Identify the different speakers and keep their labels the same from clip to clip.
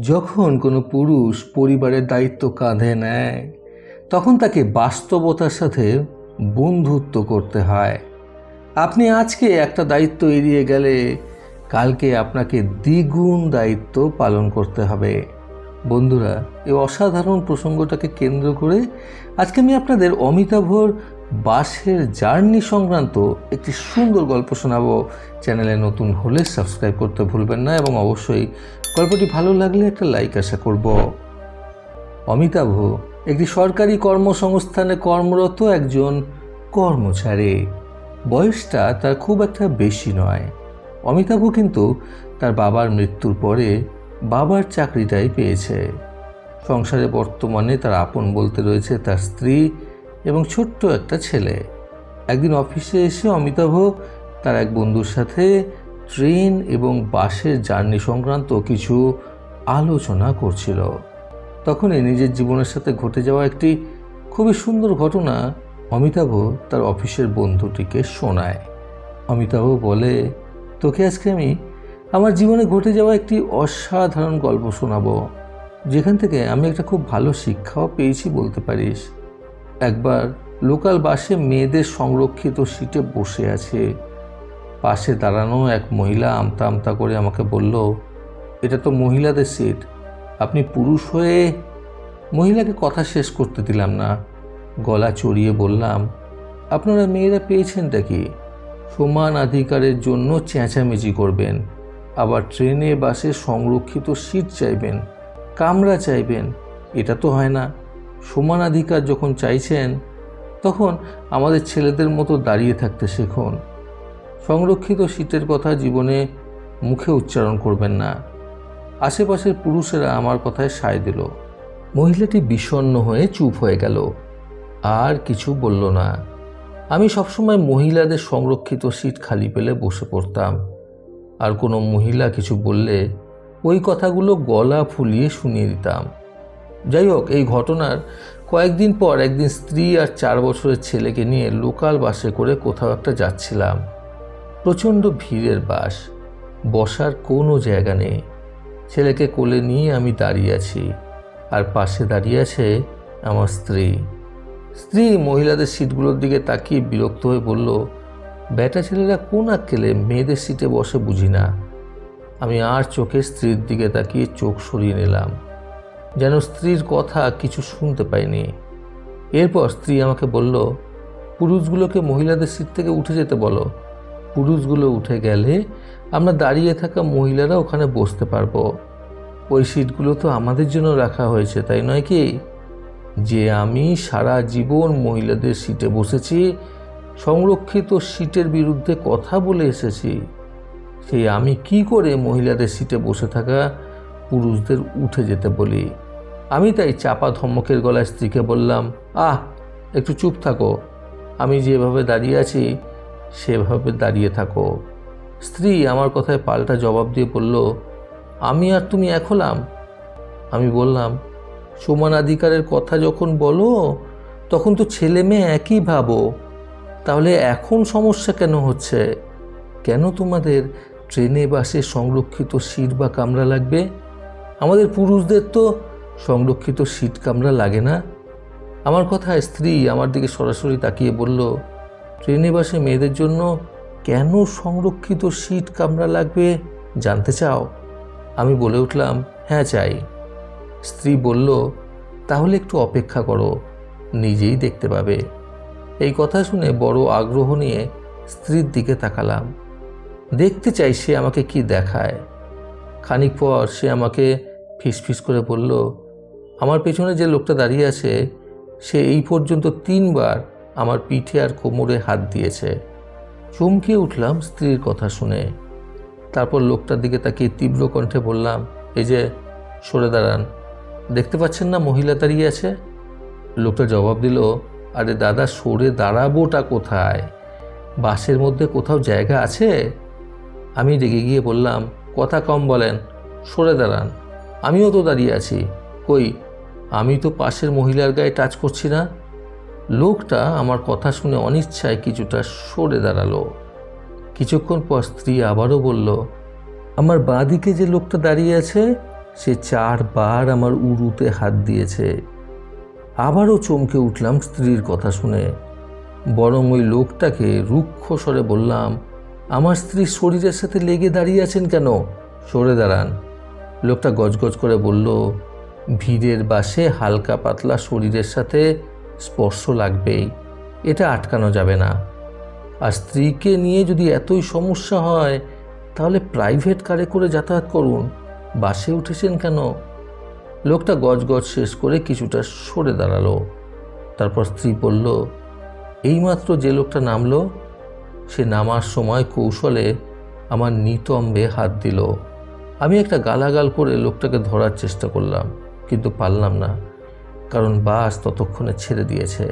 Speaker 1: যখন কোনো পুরুষ পরিবারের দায়িত্ব কাঁধে নেয়, তখন তাকে বাস্তবতার সাথে বন্ধুত্ব করতে হয়। আপনি আজকে একটা দায়িত্ব এড়িয়ে গেলে কালকে আপনাকে দ্বিগুণ দায়িত্ব পালন করতে হবে। বন্ধুরা, এই অসাধারণ প্রসঙ্গটাকে কেন্দ্র করে আজকে আমি আপনাদের অমিতাভর বাসের জার্নি সংক্রান্ত একটি সুন্দর গল্প শোনাবো। চ্যানেলে নতুন হলে সাবস্ক্রাইব করতে ভুলবেন না এবং অবশ্যই গল্পটি ভালো লাগলে একটা লাইক আশা করব। অমিতাভ, একটি সরকারি কর্মসংস্থানে কর্মরত একজন কর্মচারী। বয়সটা তার খুব একটা বেশি নয়। অমিতাভ কিন্তু তার বাবার মৃত্যুর পরে বাবার চাকরিটাই পেয়েছে। সংসারে বর্তমানে তার আপন বলতে রয়েছে তার স্ত্রী এবং ছোট্ট একটা ছেলে। একদিন অফিসে এসে অমিতাভ তার এক বন্ধুর সাথে ট্রেন এবং বাসের জার্নি সংক্রান্ত কিছু আলোচনা করছিল। তখনই নিজের জীবনের সাথে ঘটে যাওয়া একটি খুবই সুন্দর ঘটনা অমিতাভ তার অফিসের বন্ধুটিকে শোনায়। অমিতাভ বলে, তোকে আজকে আমি আমার জীবনে ঘটে যাওয়া একটি অসাধারণ গল্প শোনাবো। যেখান থেকে আমি একটা খুব ভালো শিক্ষাও পেয়েছি বলতে পারিস। একবার লোকাল বাসে মেয়েদের সংরক্ষিত সিটে বসে আছে। পাশে দাঁড়ানো এক মহিলা আমতা আমতা করে আমাকে বলল, এটা তো মহিলাদের সিট, আপনি পুরুষ হয়ে মহিলাকে কথা শেষ করতে দিলাম না। গলা চড়িয়ে বললাম, আপনারা মেয়েরা পেয়েছেনটা কি? সমান অধিকারের জন্য চেঁচামেচি করবেন, আবার ট্রেনে, বাসে সংরক্ষিত সিট চাইবেন, কামরা চাইবেন, এটা তো হয় না। সমান অধিকার যখন চাইছেন, তখন আমাদের ছেলেদের মতো দাঁড়িয়ে থাকতে শেখুন। সংরক্ষিত সিটের কথা জীবনে মুখে উচ্চারণ করবেন না। আশেপাশের পুরুষেরা আমার কথায় সায় দিল। মহিলাটি বিষণ্ণ হয়ে চুপ হয়ে গেল। আর কিছু বলল না। আমি সবসময় মহিলাদের সংরক্ষিত সিট খালি পেলে বসে পড়তাম। আর কোনো মহিলা কিছু বললে ওই কথাগুলো গলা ফুলিয়ে শুনিয়ে দিতাম। যাই হোক, এই ঘটনার কয়েকদিন পর একদিন স্ত্রী আর চার বছরের ছেলেকে নিয়ে লোকাল বাসে করে কোথাও একটা যাচ্ছিলাম। প্রচণ্ড ভিড়ের বাস, বসার কোনো জায়গা নেই। ছেলেকে কোলে নিয়ে আমি দাঁড়িয়ে আছি আর পাশে দাঁড়িয়ে আছে আমার স্ত্রী। স্ত্রী মহিলাদের সিটগুলোর দিকে তাকিয়ে বিরক্ত হয়ে বলল, বেটা ছেলেরা কোন আক্কেলে? মেয়েদের সিটে বসে বুঝি না। আমি আর চোখে স্ত্রীর দিকে তাকিয়ে চোখ সরিয়ে নিলাম। যেন স্ত্রীর কথা কিছু শুনতে পাইনি। এরপর স্ত্রী আমাকে বলল, পুরুষগুলোকে মহিলাদের সিট থেকে উঠে যেতে বলো। পুরুষগুলো উঠে গেলে আমরা দাঁড়িয়ে থাকা মহিলারা ওখানে বসতে পারব। ওই সিটগুলো তো আমাদের জন্য রাখা হয়েছে, তাই নয় কি? যে আমি সারা জীবন মহিলাদের সিটে বসেছি, সংরক্ষিত সিটের বিরুদ্ধে কথা বলে এসেছি সেই আমি কি করে মহিলাদের সিটে বসে থাকা পুরুষদের উঠে যেতে বলি। আমি তাই চাপা ধমকের গলায় স্ত্রীকে বললাম, আহ, একটু চুপ থাকো। আমি যেভাবে দাঁড়িয়ে আছি, সেভাবে দাঁড়িয়ে থাকো। স্ত্রী আমার কথায় পাল্টা জবাব দিয়ে বলল, আমি আর তুমি এক হলাম? আমি বললাম, সমান অধিকারের কথা যখন বলো, তখন তো ছেলে মেয়ে একই ভাবো। তাহলে এখন সমস্যা কেন হচ্ছে? কেন তোমাদের ট্রেনে বাসে সংরক্ষিত সিট বা কামরা লাগবে? আমাদের পুরুষদের তো সংরক্ষিত সিট কামরা লাগে না। আমার কথায় স্ত্রী আমার দিকে সরাসরি তাকিয়ে বলল ট্রেনে বাসে মেয়েদের জন্য কেন সংরক্ষিত সিট কামরা লাগবে জানতে চাও? আমি বলে উঠলাম হ্যাঁ চাই। স্ত্রী বলল, তাহলে একটু অপেক্ষা করো, নিজেই দেখতে পাবে। এই কথা শুনে বড় আগ্রহ নিয়ে স্ত্রীর দিকে তাকালাম। দেখতে চাই সে আমাকে কি দেখায়। খানিক পর সে আমাকে ফিসফিস করে বলল, আমার পেছনে যে লোকটা দাঁড়িয়ে আছে, সে এই পর্যন্ত তিনবার আমার পিঠে আর কোমরে হাত দিয়েছে। চমকে উঠলাম স্ত্রীর কথা শুনে। তারপর লোকটার দিকে তাকিয়ে তীব্র কণ্ঠে বললাম, এই যে, সরে দাঁড়ান। দেখতে পাচ্ছেন না মহিলা দাঁড়িয়ে আছে? লোকটা জবাব দিল, আরে দাদা, সরে দাঁড়াবোটা কোথায়? বাসের মধ্যে কোথাও জায়গা আছে? আমি রেগে গিয়ে বললাম, কথা কম বলেন, সরে দাঁড়ান। আমিও তো দাঁড়িয়ে আছি। কই, আমি তো পাশের মহিলার গায়ে টাচ করছি না? লোকটা আমার কথা শুনে অনিচ্ছায় কিছুটা সরে দাঁড়াল। কিছুক্ষণ পর স্ত্রী আবারও বলল, আমার বাঁ দিকে যে লোকটা দাঁড়িয়ে আছে, সে চারবার আমার উরুতে হাত দিয়েছে। আবারও চমকে উঠলাম স্ত্রীর কথা শুনে। বরং ওই লোকটাকে রুক্ষ স্বরে বললাম, আমার স্ত্রী শরীরের সাথে লেগে দাঁড়িয়ে আছেন কেন? সরে দাঁড়ান। লোকটা গজগজ করে বলল, ভিড়ের বাসে হালকা পাতলা শরীরের সাথে স্পর্শ লাগবেই, এটা আটকানো যাবে না। আর স্ত্রীকে নিয়ে যদি এতই সমস্যা হয়, তাহলে প্রাইভেট কারে করে যাতায়াত করুন। বাসে উঠেছেন কেন? লোকটা গজগজ শেষ করে কিছুটা সরে দাঁড়াল। তারপর স্ত্রী বলল, এইমাত্র যে লোকটা নামলো, সে নামার সময় কৌশলে আমার নিতম্বে হাত দিল। আমি একটা গালাগাল করে লোকটাকে ধরার চেষ্টা করলাম, কিন্তু পারলাম না, কারণ বাস ততক্ষণে ছেড়ে দিয়েছে।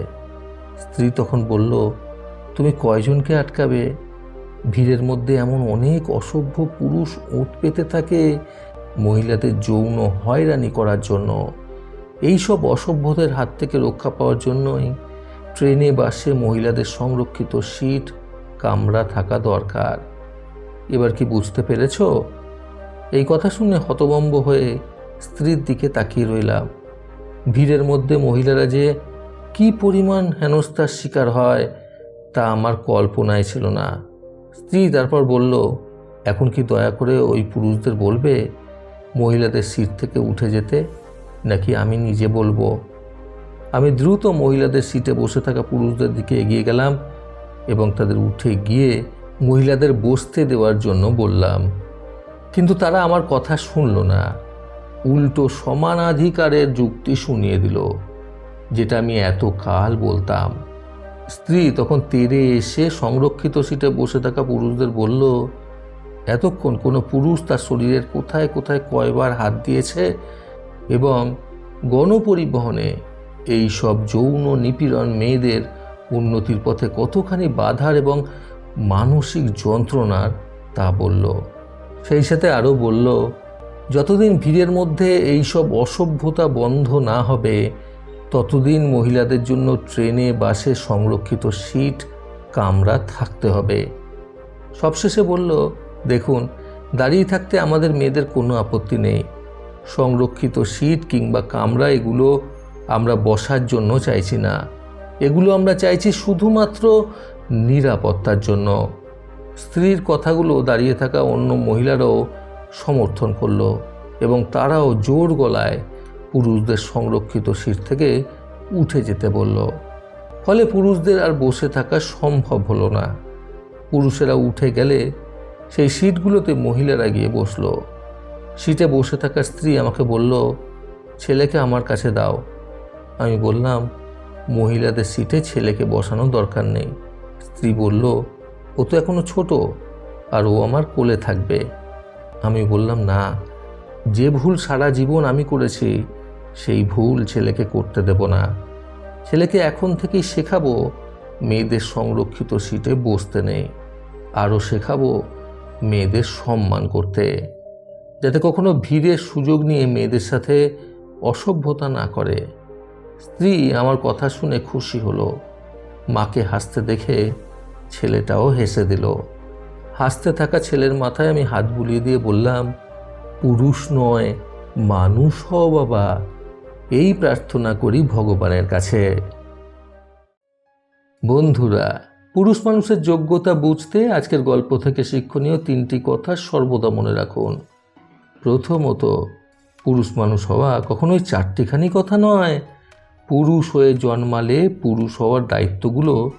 Speaker 1: স্ত্রী তখন বলল, তুমি কয়জনকে আটকাবে? ভিড়ের মধ্যে এমন অনেক অসভ্য পুরুষ ওঁত পেতে থাকে। মহিলাদের যৌন হয়রানি করার জন্য। এইসব অসভ্যদের হাত থেকে রক্ষা পাওয়ার জন্যই ট্রেনে, বাসে মহিলাদের সংরক্ষিত সিট, কামরা থাকা দরকার। এবার কি বুঝতে পেরেছ? এই কথা শুনে হতবম্ব হয়ে স্ত্রীর দিকে তাকিয়ে রইলাম। ভিড়ের মধ্যে মহিলারা যে কি পরিমাণ হেনস্থার শিকার হয় তা আমার কল্পনায় ছিল না। স্ত্রী তারপর বলল, এখন কি দয়া করে ওই পুরুষদের বলবে, মহিলাদের সিট থেকে উঠে যেতে? নাকি আমি নিজে বলব? আমি দ্রুত মহিলাদের সিটে বসে থাকা পুরুষদের দিকে এগিয়ে গেলাম এবং তাদের উঠে গিয়ে মহিলাদের বসতে দেওয়ার জন্য বললাম কিন্তু তারা আমার কথা শুনল না। উল্টো সমানাধিকারের যুক্তি শুনিয়ে দিল, যেটা আমি এত কাল বলতাম। স্ত্রী তখন তেরে এসে সংরক্ষিত সিটে বসে থাকা পুরুষদের বলল, এতক্ষণ কোনো পুরুষ তার শরীরের কোথায় কোথায় কয়বার হাত দিয়েছে এবং গণপরিবহনে এই সব যৌন নিপীড়ন মেয়েদের উন্নতির পথে কতখানি বাধার এবং মানসিক যন্ত্রণার তা বলল। সেই সাথে আরও বলল, যতদিন ভিড়ের মধ্যে এই সব অসভ্যতা বন্ধ না হবে, ততদিন মহিলাদের জন্য ট্রেনে, বাসে সংরক্ষিত সিট, কামরা থাকতে হবে। সবশেষে বলল, দেখুন, দাঁড়িয়ে থাকতে আমাদের মেয়েদের কোনো আপত্তি নেই। সংরক্ষিত সিট কিংবা কামরা, এগুলো আমরা বসার জন্য চাইছি না। এগুলো আমরা চাইছি শুধুমাত্র নিরাপত্তার জন্য। স্ত্রীর কথাগুলো দাঁড়িয়ে থাকা অন্য মহিলারাও সমর্থন করল এবং তারাও জোর গলায় পুরুষদের সংরক্ষিত সিট থেকে উঠে যেতে বলল, ফলে পুরুষদের আর বসে থাকা সম্ভব হলো না। পুরুষেরা উঠে গেলে সেই সিটগুলোতে মহিলারা গিয়ে বসল। সিটে বসে থাকা স্ত্রী আমাকে বলল, ছেলেকে আমার কাছে দাও। আমি বললাম, মহিলাদের সিটে ছেলেকে বসানোর দরকার নেই। স্ত্রী বলল ও তো এখনও ছোট, আর ও আমার কোলে থাকবে। আমি বললাম, না, যে ভুল সারা জীবন আমি করেছি, সেই ভুল ছেলেকে করতে দেব না। ছেলেকে এখন থেকেই শেখাবো, মেয়েদের সংরক্ষিত সিটে বসতে নেই। আরও শেখাবো, মেয়েদের সম্মান করতে। যাতে কখনো ভিড়ের সুযোগ নিয়ে মেয়েদের সাথে অসভ্যতা না করে। স্ত্রী আমার কথা শুনে খুশি হলো। মাকে হাসতে দেখে ছেলেটাও হেসে দিল। হাসতে থাকা ছেলের মাথায় আমি হাত বুলিয়ে দিয়ে বললাম, পুরুষ নয়, মানুষ হও বাবা। এই প্রার্থনা করি ভগবানের কাছে। বন্ধুরা, পুরুষ মানুষের যোগ্যতা বুঝতে আজকের গল্প থেকে শিক্ষণীয় তিনটি কথা সর্বদা মনে রাখুন। প্রথমত, পুরুষ মানুষ হওয়া কখনোই চারটিখানি কথা নয়। পুরুষ হয়ে জন্মালে পুরুষ হওয়ার দায়িত্বগুলো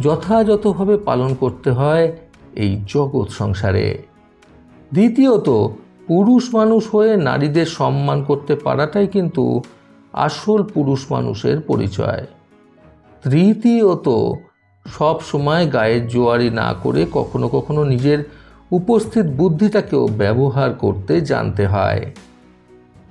Speaker 1: যথাযথভাবে পালন করতে হয় এই জগৎ সংসারে। দ্বিতীয়ত, পুরুষ মানুষ হয়ে নারীদের সম্মান করতে পারাটাই কিন্তু আসল পুরুষ মানুষের পরিচয়। তৃতীয়ত, সব সময় গায়ের জোয়ারি না করে কখনো কখনো নিজের উপস্থিত বুদ্ধিটাকেও ব্যবহার করতে জানতে হয়।